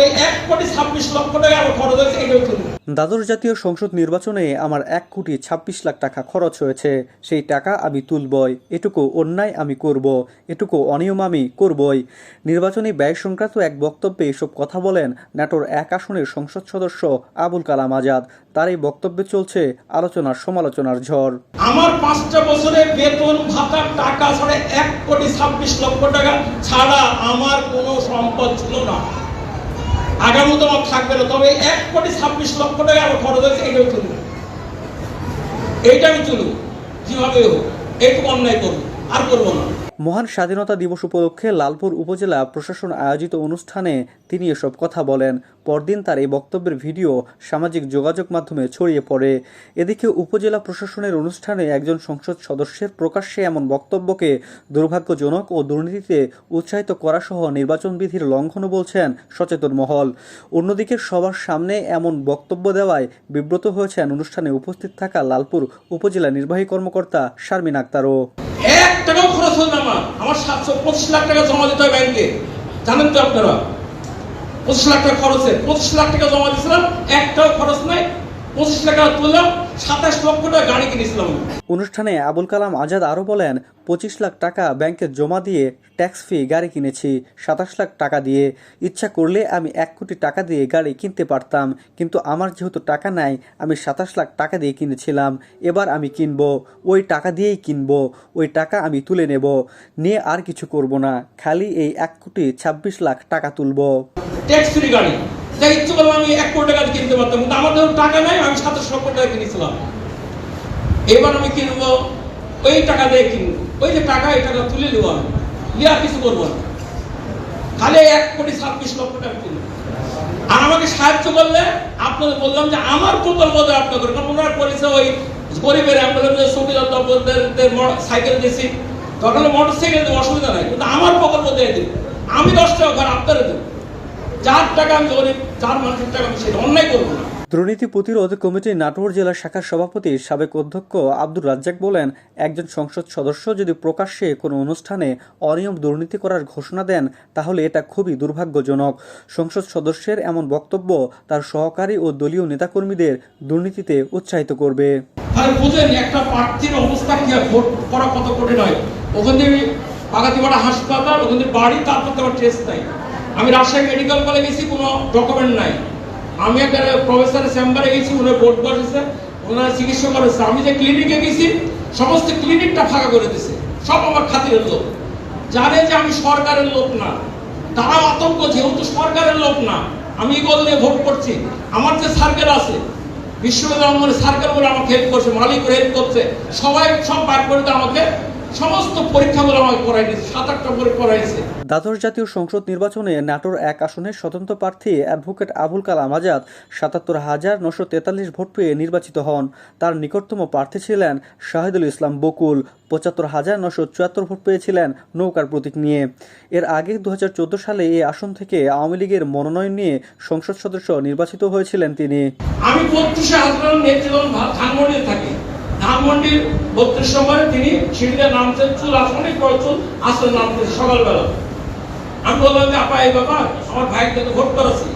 তবে এক কোটি ছাব্বিশ লক্ষ টাকা আমার খরচ হয়েছে এটাও দ্বাদশ জাতীয় সংসদ নির্বাচনে আমার এক কোটি ছাব্বিশ লাখ টাকা খরচ হয়েছে। সেই টাকা আমি তুলবই এটুকু অন্যায় আমি করব এটুকু অনিয়ম আমি করবই। নির্বাচনী ব্যয় সংক্রান্ত এক বক্তব্যে এসব কথা বলেন ন্যাটোর এক আসনের সংসদ সদস্য আবুল কালাম আজাদ। তার এই বক্তব্যে চলছে আলোচনার সমালোচনার ঝড়। আমার পাঁচটা বছরের বেতন ভাতার টাকা ছাড়া এক কোটি ছাব্বিশ লক্ষ টাকা ছাড়া আমার কোনো সম্পদ ছিল না। আগামী তোমার থাকবে না, তবে এক কোটি ছাব্বিশ লক্ষ টাকা আমার খরচ হয়েছে, এটাও তুলুন এইটা আমি তুলুন যেভাবে হোক, এইটুকু অন্যায় করব আর করব না। মহান স্বাধীনতা দিবস উপলক্ষে লালপুর উপজেলা প্রশাসন আয়োজিত অনুষ্ঠানে তিনি এসব কথা বলেন। পরদিন তার এই বক্তব্যের ভিডিও সামাজিক যোগাযোগ মাধ্যমে ছড়িয়ে পড়ে। এদিকে উপজেলা প্রশাসনের অনুষ্ঠানে একজন সংসদ সদস্যের প্রকাশ্যে এমন বক্তব্যকে দুর্ভাগ্যজনক ও দুর্নীতিতে উৎসাহিত করা সহ নির্বাচন বিধির লঙ্ঘনও বলছেন সচেতন মহল। অন্যদিকে সবার সামনে এমন বক্তব্য দেওয়ায় বিব্রত হয়েছেন অনুষ্ঠানে উপস্থিত থাকা লালপুর উপজেলা নির্বাহী কর্মকর্তা শারমিন আক্তারও। এক টাকাও খরচ হল না আমার আমার সাতশো পঁচিশ লাখ টাকা জমা দিতে হয় ব্যাংকে। জানেন তো আপনারা? পঁচিশ লাখ টাকা খরচে। পঁচিশ লাখ টাকা জমা দিয়েছিলাম, একটাও খরচ নাই পঁচিশ লাখ টাকা তুললাম সাতাশ লক্ষ টাকা গাড়ি কিনেছিলাম অনুষ্ঠানে আবুল কালাম আজাদ আরও বলেন পঁচিশ লাখ টাকা ব্যাংকে জমা দিয়ে ট্যাক্স ফি গাড়ি কিনেছি সাতাশ লাখ টাকা দিয়ে। ইচ্ছা করলে আমি এক কোটি টাকা দিয়ে গাড়ি কিনতে পারতাম কিন্তু আমার যেহেতু টাকা নাই আমি সাতাশ লাখ টাকা দিয়ে কিনেছিলাম এবার আমি কিনবো ওই টাকা দিয়েই কিনবো ওই টাকা আমি তুলে নেব নিয়ে আর কিছু করব না খালি এই এক কোটি ছাব্বিশ লাখ টাকা তুলবো। ট্যাক্স ফ্রি গাড়ি। তাই ইচ্ছে করলাম আমি এক কোটি টাকা কিনতে পারতাম, কিন্তু আমার যখন টাকা নাই, আমি সাতাশ লক্ষ টাকা কিনেছিলাম। এবার আমি কিনবো, ওই টাকা দিয়ে কিনবো। ওই যে টাকা, এই টাকা তুলে নেব আমি। আর কিছু করব না। খালি এক কোটি ছাব্বিশ লক্ষ টাকা কিনবো। আর আমাকে সাহায্য করলে, আপনাদের বললাম যে আমার প্রকল্প দেয় আপনাদের কারণ ওনারা করেছে ওই গরিবের অ্যাম্বুলেন্সের সুবিধা সাইকেল দিয়েছি। তখন মোটর সাইকেল অসুবিধা নাই, কিন্তু আমার প্রকল্প দিয়ে দিন। আমি দশ টাকা ঘর আপনারা দেবো যার টাকা আমি গরিব যার মানুষের টাকা আমি সেটা অন্যায় করব না। দুর্নীতি প্রতিরোধ কমিটি নাটোর জেলা শাখার সভাপতি সাবেক অধ্যক্ষ আব্দুর রাজ্জাক বলেন একজন সংসদ সদস্য যদি প্রকাশ্যে কোনো অনুষ্ঠানে অনিয়ম দুর্নীতি করার ঘোষণা দেন তাহলে এটা খুবই দুর্ভাগ্যজনক। সংসদ সদস্যের এমন বক্তব্য তার সহকারী ও দলীয় নেতাকর্মীদের দুর্নীতিতে উৎসাহিত করবে। তাহলে বুঝেন একটা প্রার্থীর অবস্থা কি ভোট করা কত কঠিন হয়? ওখান থেকে পাগাতিপাড়া হাসপাতাল ওখান থেকে বাড়ি তারপর তোমার টেস্ট নাই। আমি রাজশাহী মেডিকেল কলেজে গেছি, কোনো ডকুমেন্ট নাই। আমি একটা প্রফেসরের চেম্বারে গেছি উনি বোর্ড বসেছে ওনারা চিকিৎসা করেছে আমি যে ক্লিনিকে গেছি, সমস্ত ক্লিনিকটা ফাঁকা করে দিছে, সব আমার খাতিরের লোক। জানে যে আমি সরকারের লোক না তারা আতঙ্ক, যেহেতু সরকারের লোক না, আমি বল দিয়ে ভোট করছি। আমার যে সার্কেল আছে বিশ্ববিদ্যালয় সার্কেল বলে আমাকে হেল্প করছে মালিক হেল্প করছে, সবাই সব বার করে আমাকে সমস্ত পরীক্ষাগুলো আমাকে করাই সাত আটটা করে করাইছে। দ্বাদশ জাতীয় সংসদ নির্বাচনে নাটোর এক আসনে স্বতন্ত্র প্রার্থী অ্যাডভোকেট আবুল কালাম আজাদ সাতাত্তর হাজার নশো তেতাল্লিশ ভোট পেয়ে নির্বাচিত হন। তার নিকটতম প্রার্থী ছিলেন শাহিদুল ইসলাম বকুল। পঁচাত্তর হাজার নশো চুয়াত্তর ভোট পেয়েছিলেন নৌকার প্রতীক নিয়ে। এর আগে দু হাজার চোদ্দ সালে এই আসন থেকে আওয়ামী লীগের মনোনয়ন নিয়ে সংসদ সদস্য নির্বাচিত হয়েছিলেন তিনি। আমি থাকি। ধানমন্ডির বত্রিশ সময় তিনি সিঁড়িতে নামছেন চুল আসনে পর চুল আসলে নামছেন সকালবেলা। আমি বললাম যে, আপা, এই ব্যাপার, আমার ভাইকে তো ভোট করেছি।